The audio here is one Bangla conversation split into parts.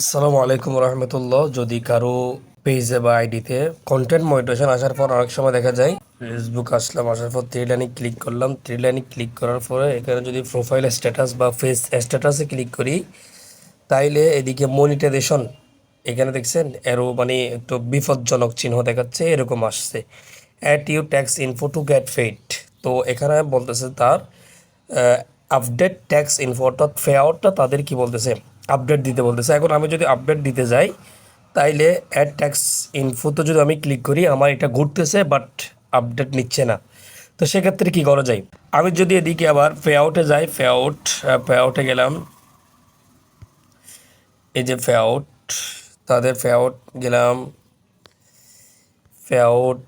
আসসালামু আলাইকুম রহমতুল্লাহ। যদি কারও পেজে বা আইডিতে কন্টেন্ট মনিটেশন আসার পর অনেক সময় দেখা যায় ফেসবুক আসলাম, আসার পর থ্রি লাইনে ক্লিক করলাম। থ্রি লাইনে ক্লিক করার পরে এখানে যদি প্রোফাইল স্ট্যাটাস বা ফেস স্ট্যাটাসে ক্লিক করি, তাইলে এদিকে মনিটাইজেশন এখানে দেখছেন এরও মানে একটু বিপজ্জনক চিহ্ন দেখাচ্ছে, এরকম আসছে। Add your tax info to get paid তো এখানে বলতেছে তার আপডেট ট্যাক্স ইনফো অর্থাৎ ফেয়ারটা তাদের কি বলতেছে? আপডেট দিতে বলতেছে। এখন আমি যদি আপডেট দিতে যাই, তাইলে অ্যাড ট্যাক্স ইনফোতে যদি আমি ক্লিক করি, আমার এটা ঘুরতেছে বাট আপডেট নিচ্ছে না। তো সেক্ষেত্রে কী করা যায়? আমি যদি এদিকে আবার পে আউটে যাই পে আউট পে আউটে গেলাম। এই যে পে আউট তাদের পে আউট গেলাম। পে আউট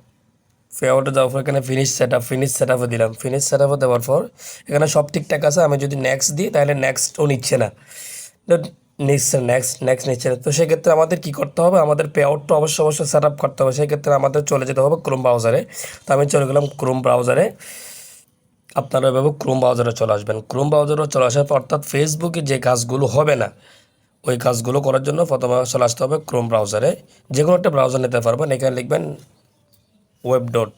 পে আউটে যাওয়ার পর এখানে finish set up finish set আপে দিলাম। ফিনিশ সেট আপে দেওয়ার পর এখানে সব ঠিকঠাক আছে। আমি যদি নেক্সট দিই তাহলে নেক্সটও নিচ্ছে না। নিচ্ছে নেক্সট নেক্সট নিচ্ছে তো সেক্ষেত্রে আমাদের কী করতে হবে? আমাদের পে আউটটা অবশ্যই অবশ্যই সেট আপ করতে হবে। সেক্ষেত্রে আমাদের চলে যেতে হবে ক্রোম ব্রাউজারে তো আমি চলে গেলাম ক্রোম ব্রাউজারে আপনারা এভাবে ক্রোম ব্রাউজারে চলে আসবেন। ক্রোম ব্রাউজারে চলে আসার পর অর্থাৎ ফেসবুকে যে কাজগুলো হবে না, ওই কাজগুলো করার জন্য প্রথমে চলে আসতে হবে ক্রোম ব্রাউজারে যে কোনো একটা ব্রাউজার নিতে পারবেন। এখানে লিখবেন web dot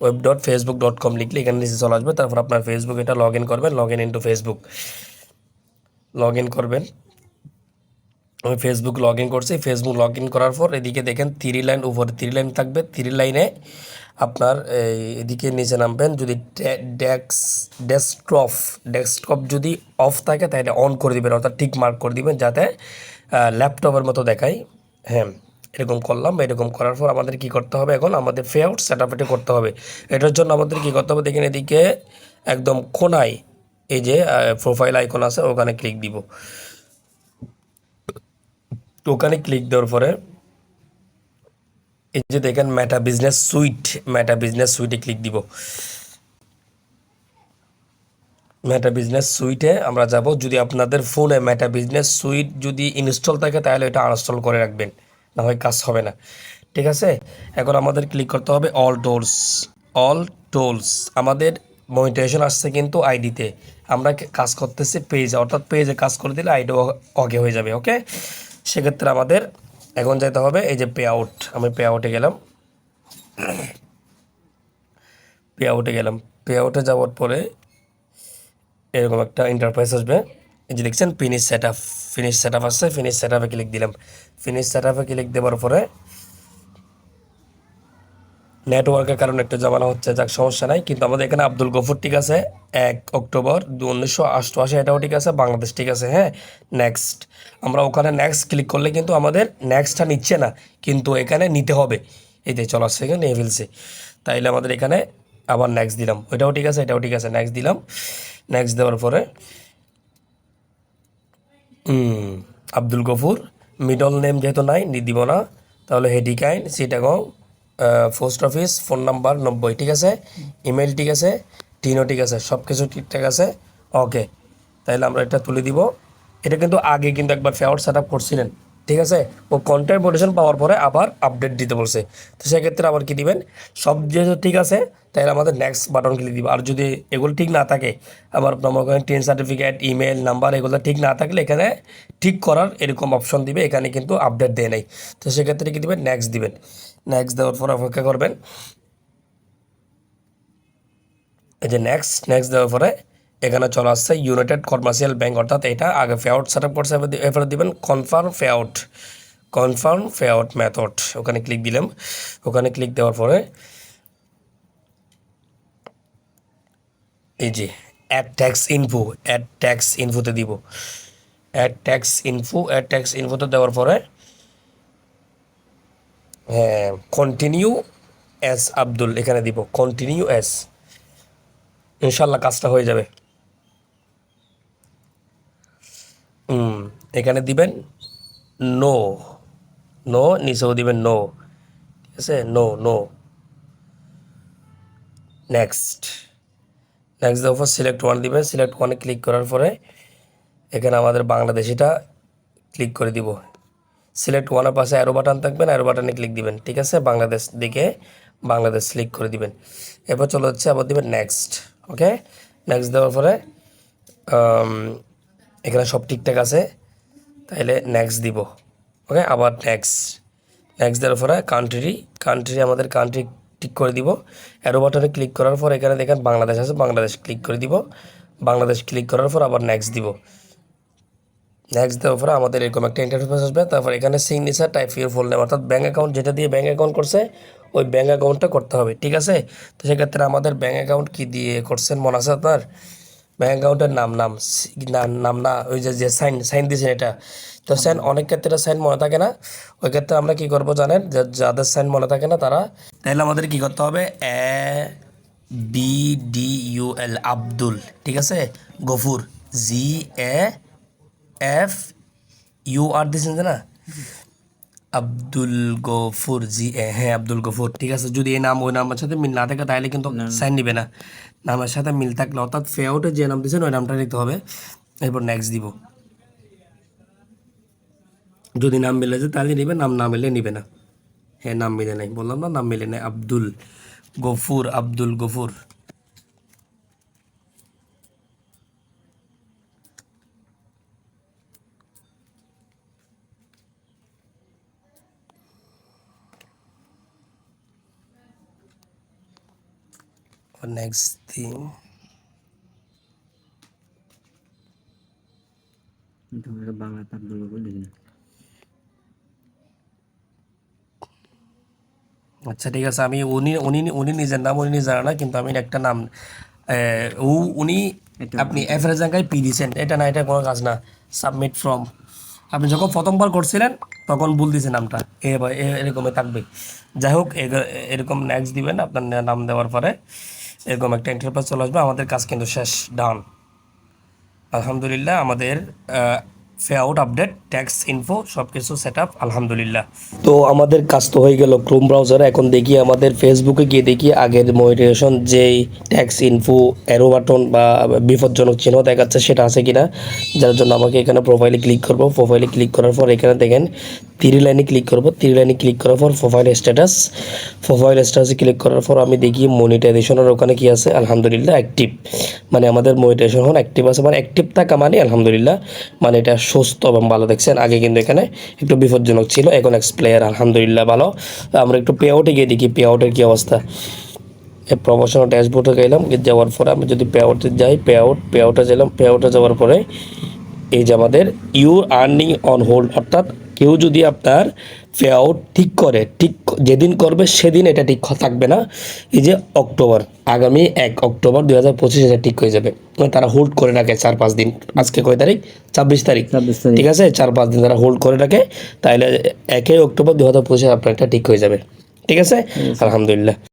web dot Facebook dot com লিখলে এখানে নিচে চলে আসবে। তারপর আপনার ফেসবুক এটা লগ ইন করবেন। Log in into Facebook log in করবেন। আমি ফেসবুক লগ ইন করছি। ফেসবুক লগ ইন করার পর এদিকে দেখেন থ্রি লাইন উপরে থ্রি লাইন থাকবে। থ্রি লাইনে আপনার এদিকে নিচে নামবেন। যদি ডেস্ক ডেস্কটপ ডেস্কটপ যদি অফ থাকে তাহলে অন করে দিবেন, অর্থাৎ ঠিক মার্ক করে দিবেন যাতে ল্যাপটপের মতো দেখায়। হ্যাঁ এরকম করলাম। এরকম করার পর আমাদের কি করতে হবে এখন? আমাদের ফে আউট সেট করতে হবে। এটার জন্য আমাদের কি করতে হবে? দেখেন এদিকে একদম কোনায় এই যে প্রোফাইল আইকন আছে, ওখানে ক্লিক দিব। ওখানে ক্লিক দেওয়ার পরে, এই যে দেখেন Meta business suite Meta business সুইটে click দিব। মেটা বিজনেস সুইটে আমরা যাব। যদি আপনাদের ফোনে মেটা বিজনেস সুইট যদি ইনস্টল থাকে, তাহলে এটা আনস্টল করে রাখবেন। না হয় কাজ হবে না। ঠিক আছে? এখন আমাদের ক্লিক করতে হবে অল টোলস অল টোলস আমাদের মনিটাইজেশন আসছে কিন্তু আইডিতে আমরা কাজ করতেছি পেজে অর্থাৎ পেজে কাজ করে দিলে আইডি ওকে হয়ে যাবে ওকে সেক্ষেত্রে আমাদের এখন যেতে হবে, এই যে পে আউট আমি পে আউটে গেলাম। পে আউটে গেলাম। পে আউটে যাওয়ার পরে এরকম একটা ইন্টারপ্রাইজ আসবে। এই যে দেখছেন finish set up finish set up আসছে ফিনিশ সেট আপে ক্লিক দিলাম। ফিনিশ সেট আপে ক্লিক দেওয়ার পরে নেটওয়ার্কের কারণে একটা জামানা হচ্ছে, যাক সমস্যা নাই। কিন্তু আমাদের এখানে আব্দুল গফুর ঠিক আছে, এক অক্টোবর উনিশশো অষ্টআশি এটাও ঠিক আছে, বাংলাদেশ ঠিক আছে হ্যাঁ? নেক্সট আমরা ওখানে নেক্সট ক্লিক করলে কিন্তু আমাদের নেক্সটটা নিচ্ছে না, কিন্তু এখানে নিতে হবে। এই যে চলো আসছে এখানে, নিয়ে ফেলছে। তাইলে আমাদের এখানে আবার নেক্সট দিলাম। ওইটাও ঠিক আছে, এটাও ঠিক আছে নেক্সট দিলাম। নেক্সট দেওয়ার পরে আব্দুল গফুর মিডল নেম যেহেতু নাই দিব না। তাহলে হেডিকাইন Chittagong post office phone number নব্বই, ঠিক আছে? ইমেল ঠিক আছে? টিনও ঠিক আছে? সব কিছু ঠিকঠাক আছে? ওকে তাহলে আমরা এটা তুলে দিব। এটা কিন্তু আগে কিন্তু একবার ফেয়ার সেট আপ করছিলেন। ঠিক আছে? ও কন্টেন্ট মোটেশন পাওয়ার পরে আবার আপডেট দিতে বলছে। তো সেক্ষেত্রে আবার কী দিবেন? সব যেহেতু ঠিক আছে, তাহলে আমাদের নেক্সট বাটন ক্লিক দিব। আর যদি এগুলো ঠিক না থাকে আমার মনে করেন সার্টিফিকেট ইমেল নাম্বার এগুলো ঠিক না থাকলে এখানে ঠিক করার এরকম অপশন দিবে, এখানে কিন্তু আপডেট দেয় নাই। তো সেক্ষেত্রে কী দিবেন? নেক্সট দিবেন। নেক্সট দেওয়ার পর অপেক্ষা করবেন। এই যে নেক্সট নেক্সট দেওয়ার পরে এখানে চলে আসছে ইউনাইটেড কমার্শিয়াল ব্যাংক অর্থাৎ এটা আগে ফে আউট সেট আপ করছে এরপরে দিবেন confirm pay out confirm pay out method ওখানে ক্লিক দিলাম। ওখানে ক্লিক দেওয়ার পরে এই যে add tax info add tax ইনফোতে দিব। Add tax info add tax ইনফোতে দেওয়ার পরে হ্যাঁ কন্টিনিউ এস আব্দুল এখানে দিব। কন্টিনিউ এস ইনশাল্লাহ কাজটা হয়ে যাবে। এখানে দিবেন নো। নো, নিচেও দিবেন নো। ঠিক আছে? No no. নেক্সট নেক্সট পর সিলেক্ট ওয়ান দিবেন। সিলেক্ট ওয়ানে ক্লিক করার পরে এখানে আমাদের বাংলাদেশিটা ক্লিক করে দিব। সিলেক্ট ওয়ানের পাশে অ্যারো বাটন থাকবেন। অ্যারো বাটনে ক্লিক দিবেন। ঠিক আছে? বাংলাদেশ দিকে বাংলাদেশ ক্লিক করে দিবেন। এরপর চলে হচ্ছে আবার দিবেন নেক্সট ওকে নেক্সট দেওয়ার পরে এখানে সব ঠিকঠাক আছে তাহলে নেক্সট দিব। ওকে আবার নেক্সট নেক্সট দেওয়ার পরে কান্ট্রি কান্ট্রি আমাদের কান্ট্রি টিক করে দিব। অ্যারো বাটনে ক্লিক করার পর এখানে দেখেন বাংলাদেশ আছে, বাংলাদেশ ক্লিক করে দিব। বাংলাদেশ ক্লিক করার পর আবার নেক্সট দিব। নেক্সট দেওয়ার পরে আমাদের এরকম একটা ইন্টারফেস আসবে, তারপর এখানে signature type your phone name অর্থাৎ ব্যাঙ্ক অ্যাকাউন্ট যেটা দিয়ে ব্যাঙ্ক অ্যাকাউন্ট করছে, ওই ব্যাঙ্ক অ্যাকাউন্টটা করতে হবে, ঠিক আছে? তো সেক্ষেত্রে আমাদের ব্যাঙ্ক অ্যাকাউন্ট কী দিয়ে করছেন, মনে আছে আপনার? ব্যাঙ্ক অ্যাকাউন্টের নাম নাম নাম না, ওই যে যে সাইন সাইন দিয়েছেন এটা। তো সাইন অনেক ক্ষেত্রে সাইন মনে থাকে না। ওই ক্ষেত্রে আমরা কি করব জানেন? যাদের সাইন মনে থাকে না তারা তাহলে আমাদের কি করতে হবে? A, B, D, U, L, Abdul, ঠিক আছে? Gafur, G, A, F, U, R দিয়েছেন না? আব্দুল গফুর জি এ হ্যাঁ আব্দুল গফুর। ঠিক আছে যদি এই নাম ওই নামের সাথে মিল না থাকে তাহলে কিন্তু সাইন নিবে না। নামের সাথে মিল থাকলে অর্থাৎ ফেআউটে যে নাম দিয়েছেন ওই নামটা লিখতে হবে। এরপর নেক্সট দিব। যদি নাম মিলে যায় তাহলে নিবে নাম না মিলে নিবে না। হ্যাঁ নাম মিলে নাই বললাম না নাম মিলে নাই। আব্দুল গফুর আব্দুল গফুর। Next thing. বাংলা আচ্ছা ঠিক আছে আমি উনি উনি উনি নিজের নাম উনি জানে না কিন্তু আমি একটা নাম ও উনি আপনি এফের জায়গায় পি দিয়েছেন এটা না এটা কোনো কাজ না সাবমিট ফর্ম আপনি যখন প্রথমবার করছিলেন তখন ভুল দিয়েছে নামটা। এ- এরকমই থাকবে। যাই হোক এরকম নেক্সট দিবেন আপনার নাম দেওয়ার পরে। এরকম একটা ইন্টারফেস চলে আসবে আমাদের কাজ কিন্তু শেষ ডান আলহামদুলিল্লাহ আমাদের ফেআউট আপডেট ট্যাক্স ইনফো সব কিছু সেট আপ আলহামদুলিল্লাহ। তো আমাদের কাজ তো হয়ে গেল ক্রোম ব্রাউজারে এখন দেখি আমাদের ফেসবুকে গিয়ে দেখি আগের মনিটেশন যেই ট্যাক্স ইনফো অ্যারো বাটন বা বিপজ্জনক চিহ্ন দেখাচ্ছে সেটা আছে কিনা। যার জন্য আমাকে এখানে প্রোফাইলে ক্লিক করব। প্রোফাইলে ক্লিক করার পর এখানে দেখেন তিরি লাইনে ক্লিক করব। তিরি লাইনে ক্লিক করার পর প্রোফাইল স্ট্যাটাস প্রোফাইল স্ট্যাটাসে ক্লিক করার পর আমি দেখি মনিটাইজেশনের ওখানে কি আছে? আলহামদুলিল্লাহ অ্যাক্টিভ মানে আমাদের মনিটাইজেশন অ্যাক্টিভ আছে। মানে অ্যাক্টিভ থাকা মানে আলহামদুলিল্লাহ। মানে এটা সুস্থ এবং ভালো দেখছেন। আগে কিন্তু এখানে একটু বিপজ্জনক ছিল, এখন এক্স প্লেয়ার আলহামদুলিল্লাহ ভালো। আমরা একটু পে আউটে গিয়ে দেখি পে আউটের কী অবস্থা। প্রমোশনাল ড্যাশবোর্ডে গেলাম যাওয়ার পরে আমি যদি পে আউটে যাই পে আউট পে আউটে গেলাম পে আউটে যাওয়ার পরে এই যে আমাদের ইউর আর্নিং অন হোল্ড অর্থাৎ কেউ যদি আপনার পে ঠিক করে ঠিক যেদিন করবে সেদিন এটা ঠিক থাকবে না। এই যে অক্টোবর আগামী এক অক্টোবর দুই হাজার পঁচিশ এটা ঠিক হয়ে যাবে। মানে তারা হোল্ড করে রাখে চার পাঁচ দিন। আজকে কয় তারিখ? ছাব্বিশ তারিখ। ছাব্বিশ তারিখ। ঠিক আছে? চার পাঁচ দিন তারা হোল্ড করে রাখে। তাহলে একই অক্টোবর দু হাজার পঁচিশে আপনার এটা ঠিক হয়ে যাবে। ঠিক আছে। আলহামদুলিল্লাহ।